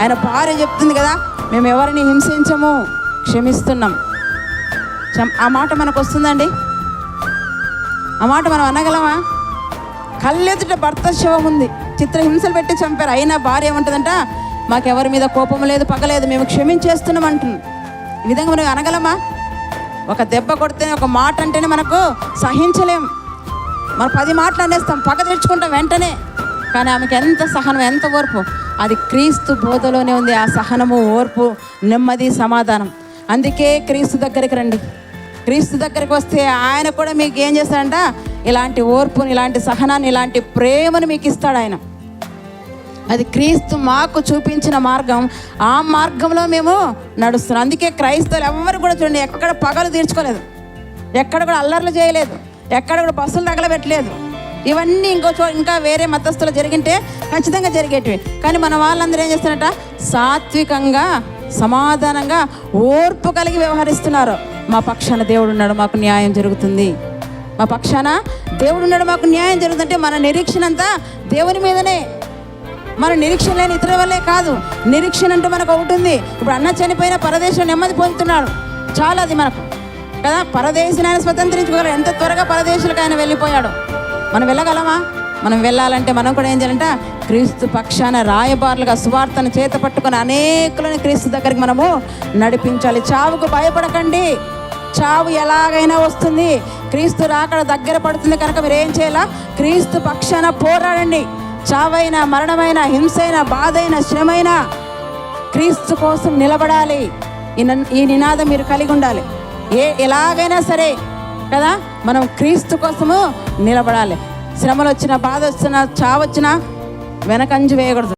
ఆయన భార్య చెప్తుంది కదా మేము ఎవరిని హింసించము క్షమిస్తున్నాం. ఆ మాట మనకు వస్తుందండి? ఆ మాట మనం అనగలమా? కళ్ళెదుట భర్త శవం ఉంది. చిత్రహింసలు పెట్టి చంపారు. అయినా భార్య ఏమంటుందంట? మాకెవరి మీద కోపం లేదు పగలేదు మేము క్షమించేస్తున్నాం అంటుంది ఈ విధంగా మనం అనగలమా? ఒక దెబ్బ కొడితే ఒక మాట అంటేనే మనకు సహించలేం. మనం పది మాటలు అనేస్తాం పగ తెచ్చుకుంటాం వెంటనే. కానీ ఆమెకి ఎంత సహనం ఎంత ఓర్పు? అది క్రీస్తు బోధలోనే ఉంది ఆ సహనము ఓర్పు నెమ్మది సమాధానం. అందుకే క్రీస్తు దగ్గరికి రండి. క్రీస్తు దగ్గరికి వస్తే ఆయన కూడా మీకు ఏం చేస్తాడంట? ఇలాంటి ఓర్పుని ఇలాంటి సహనాన్ని ఇలాంటి ప్రేమను మీకు ఇస్తాడు ఆయన. అది క్రీస్తు మాకు చూపించిన మార్గం. ఆ మార్గంలో మేము నడుస్తున్నాం. అందుకే క్రైస్తవులు ఎవరు కూడా చూడండి ఎక్కడ పగలు తీర్చుకోలేదు. ఎక్కడ కూడా అల్లర్లు చేయలేదు. ఎక్కడ కూడా బస్సులు తగలబెట్టలేదు. ఇవన్నీ ఇంకో చో ఇంకా వేరే మతస్థులు జరిగింటే ఖచ్చితంగా జరిగేటివి. కానీ మన వాళ్ళందరూ ఏం చేస్తారట సాత్వికంగా సమాధానంగా ఓర్పు కలిగి వ్యవహరిస్తున్నారు. మా పక్షాన దేవుడు ఉన్నాడు మాకు న్యాయం జరుగుతుంది. మా పక్షాన దేవుడు ఉన్నాడు మాకు న్యాయం జరుగుతుంటే మన నిరీక్షణ అంతా దేవుని మీదనే. మన నిరీక్షణ లేని ఇతరుల వల్లే కాదు. నిరీక్షణ అంటే మనకు ఒకటి ఉంది. ఇప్పుడు అన్న చనిపోయిన పరదేశం నెమ్మది పొందుతున్నాడు. చాలా అది మనకు. కదా? పరదేశిని ఆయన స్వతంత్రించుకోగలరు ఎంత త్వరగా పరదేశులకు ఆయన వెళ్ళిపోయాడు. మనం వెళ్ళగలమా? మనం వెళ్ళాలంటే మనం కూడా ఏం చేయాలంటే క్రీస్తు పక్షాన రాయబారులుగా సువార్తను చేత పట్టుకుని అనేకులను క్రీస్తు దగ్గరికి మనము నడిపించాలి. చావుకు భయపడకండి. చావు ఎలాగైనా వస్తుంది. క్రీస్తు రాకడ దగ్గర పడుతుంది కనుక మీరు ఏం చేయాలా? క్రీస్తు పక్షాన పోరాడండి. చావైన మరణమైన హింసైన బాధైన శ్రమైనా క్రీస్తు కోసం నిలబడాలి. ఈ నన్- ఈ నినాదం మీరు కలిగి ఉండాలి. ఏ ఎలాగైనా సరే కదా? మనం క్రీస్తు కోసము నిలబడాలి. శ్రమలు వచ్చిన బాధ వచ్చిన చావు వెనకంజు వేయకూడదు.